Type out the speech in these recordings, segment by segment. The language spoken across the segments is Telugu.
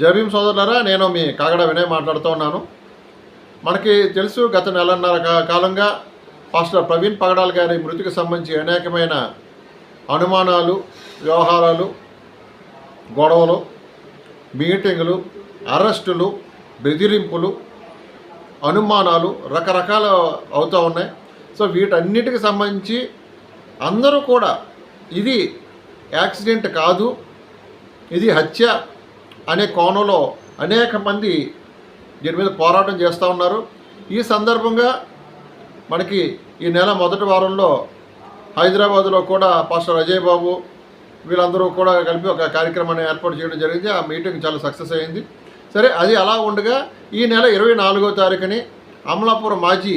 జబీం సోదరులరా నేను మీ కాగడ వినయ్ మాట్లాడుతూ ఉన్నాను. మనకి తెలుసు గత నెలన్నర కాలంగా పాస్టర్ ప్రవీణ్ పగడాల్ గారి మృతికి సంబంధించి అనేకమైన అనుమానాలు వ్యవహారాలు గొడవలు మీటింగులు అరెస్టులు బెదిరింపులు అనుమానాలు రకరకాల అవుతూ ఉన్నాయి. సో వీటన్నిటికి సంబంధించి అందరూ కూడా ఇది యాక్సిడెంట్ కాదు ఇది హత్య అనే కోణంలో అనేక మంది దీని మీద పోరాటం చేస్తూ ఉన్నారు. ఈ సందర్భంగా మనకి ఈ నెల మొదటి వారంలో హైదరాబాద్లో కూడా పాస్టర్ అజయ్ బాబు వీళ్ళందరూ కూడా కలిపి ఒక కార్యక్రమాన్ని ఏర్పాటు చేయడం జరిగింది. ఆ మీటింగ్ చాలా సక్సెస్ అయింది. సరే అది అలా ఉండగా ఈ నెల ఇరవై నాలుగో తారీఖుని అమలాపురం మాజీ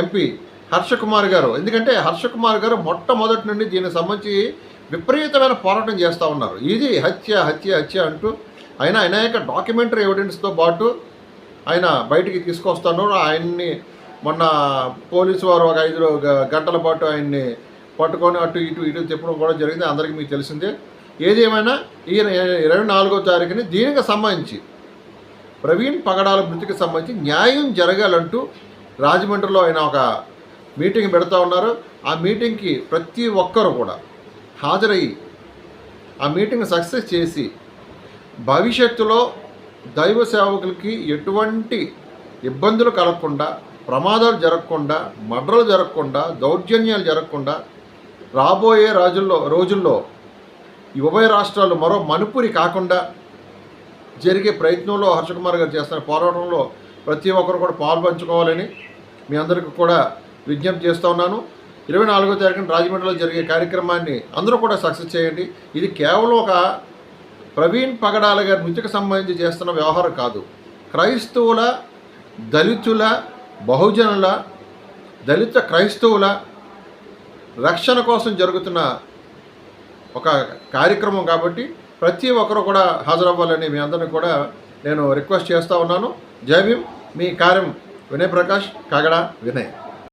ఎంపీ హర్షకుమార్ గారు ఎందుకంటే హర్షకుమార్ గారు మొట్టమొదటి నుండి దీనికి సంబంధించి విపరీతమైన పోరాటం చేస్తూ ఉన్నారు. ఇది హత్య హత్య హత్య అంటూ ఆయన ఆయన యొక్క డాక్యుమెంటరీ ఎవిడెన్స్తో పాటు ఆయన బయటికి తీసుకొస్తాను. ఆయన్ని మొన్న పోలీసు వారు ఒక ఐదు గంటల పాటు ఆయన్ని పట్టుకొని అటు ఇటు ఇటు తిప్పడం కూడా జరిగింది. అందరికీ మీకు తెలిసిందే. ఏదేమైనా ఈయన ఇరవై నాలుగో తారీఖుని దీనికి సంబంధించి ప్రవీణ్ పగడాల మృతికి సంబంధించి న్యాయం జరగాలంటూ రాజమండ్రిలో ఆయన ఒక మీటింగ్ పెడతా ఉన్నారు. ఆ మీటింగ్కి ప్రతి ఒక్కరు కూడా హాజరయ్యి ఆ మీటింగ్ సక్సెస్ చేసి భవిష్యత్తులో దైవ సేవకులకి ఎటువంటి ఇబ్బందులు కలగకుండా ప్రమాదాలు జరగకుండా మడ్రలు జరగకుండా దౌర్జన్యాలు జరగకుండా రాబోయే రాజుల్లో రోజుల్లో ఈ ఉభయ రాష్ట్రాలు మరో మణిపురి కాకుండా జరిగే ప్రయత్నంలో హర్షకుమార్ గారు చేస్తున్న పోరాటంలో ప్రతి ఒక్కరు కూడా పాల్పంచుకోవాలని మీ అందరికీ కూడా విజ్ఞప్తి చేస్తూ ఉన్నాను. ఇరవై నాలుగో తారీఖున రాజమండ్రిలో జరిగే కార్యక్రమాన్ని అందరూ కూడా సక్సెస్ చేయండి. ఇది కేవలం ఒక ప్రవీణ్ పగడాల గారి మృతికి సంబంధించి చేస్తున్న వ్యవహారం కాదు. క్రైస్తవుల దళితుల బహుజనుల దళిత క్రైస్తవుల రక్షణ కోసం జరుగుతున్న ఒక కార్యక్రమం కాబట్టి ప్రతి ఒక్కరు కూడా హాజరవ్వాలని మీ అందరిని కూడా నేను రిక్వెస్ట్ చేస్తూ ఉన్నాను. జై భీమ్. మీ కార్యం వినయ్ ప్రకాష్ కాగడ వినయ్.